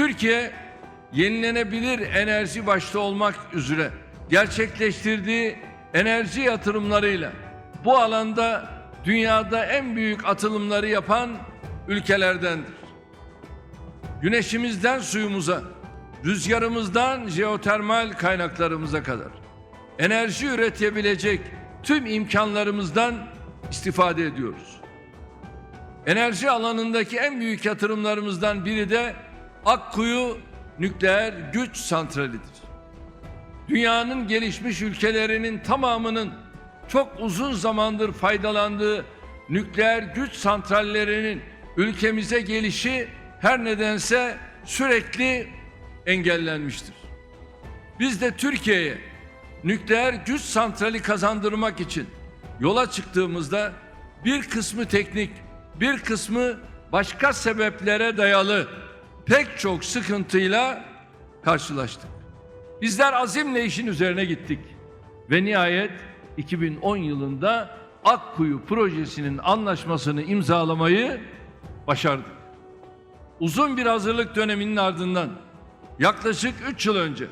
Türkiye yenilenebilir enerji başta olmak üzere gerçekleştirdiği enerji yatırımlarıyla bu alanda dünyada en büyük atılımları yapan ülkelerdendir. Güneşimizden suyumuza, rüzgarımızdan jeotermal kaynaklarımıza kadar enerji üretebilecek tüm imkanlarımızdan istifade ediyoruz. Enerji alanındaki en büyük yatırımlarımızdan biri de Akkuyu Nükleer Güç Santrali'dir. Dünyanın gelişmiş ülkelerinin tamamının çok uzun zamandır faydalandığı nükleer güç santrallerinin ülkemize gelişi her nedense sürekli engellenmiştir. Biz de Türkiye'ye nükleer güç santrali kazandırmak için yola çıktığımızda bir kısmı teknik, bir kısmı başka sebeplere dayalı pek çok sıkıntıyla karşılaştık. Bizler azimle işin üzerine gittik ve nihayet 2010 yılında Akkuyu projesinin anlaşmasını imzalamayı başardık. Uzun bir hazırlık döneminin ardından yaklaşık 3 yıl önce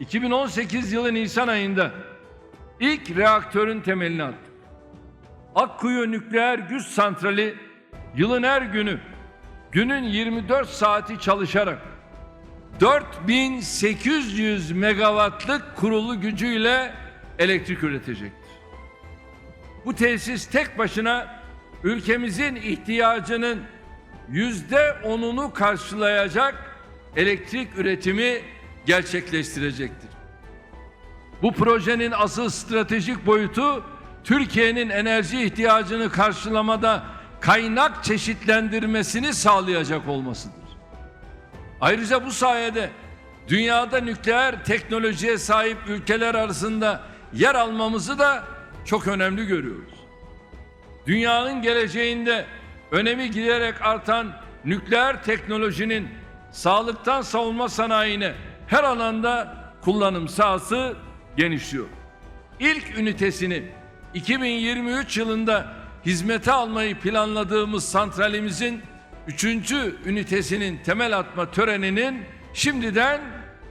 2018 yılı Nisan ayında ilk reaktörün temelini attık. Akkuyu Nükleer Güç Santrali yılın her günü günün 24 saati çalışarak 4800 megawattlık kurulu gücüyle elektrik üretecektir. Bu tesis tek başına ülkemizin ihtiyacının yüzde onunu karşılayacak elektrik üretimi gerçekleştirecektir. Bu projenin asıl stratejik boyutu Türkiye'nin enerji ihtiyacını karşılamada kaynak çeşitlendirmesini sağlayacak olmasıdır. Ayrıca bu sayede dünyada nükleer teknolojiye sahip ülkeler arasında yer almamızı da çok önemli görüyoruz. Dünyanın geleceğinde önemi giderek artan nükleer teknolojinin sağlıktan savunma sanayine her alanda kullanım sahası genişliyor. İlk ünitesini 2023 yılında hizmete almayı planladığımız santralimizin 3. ünitesinin temel atma töreninin şimdiden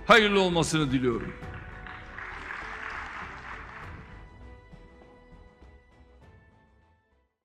hayırlı olmasını diliyorum.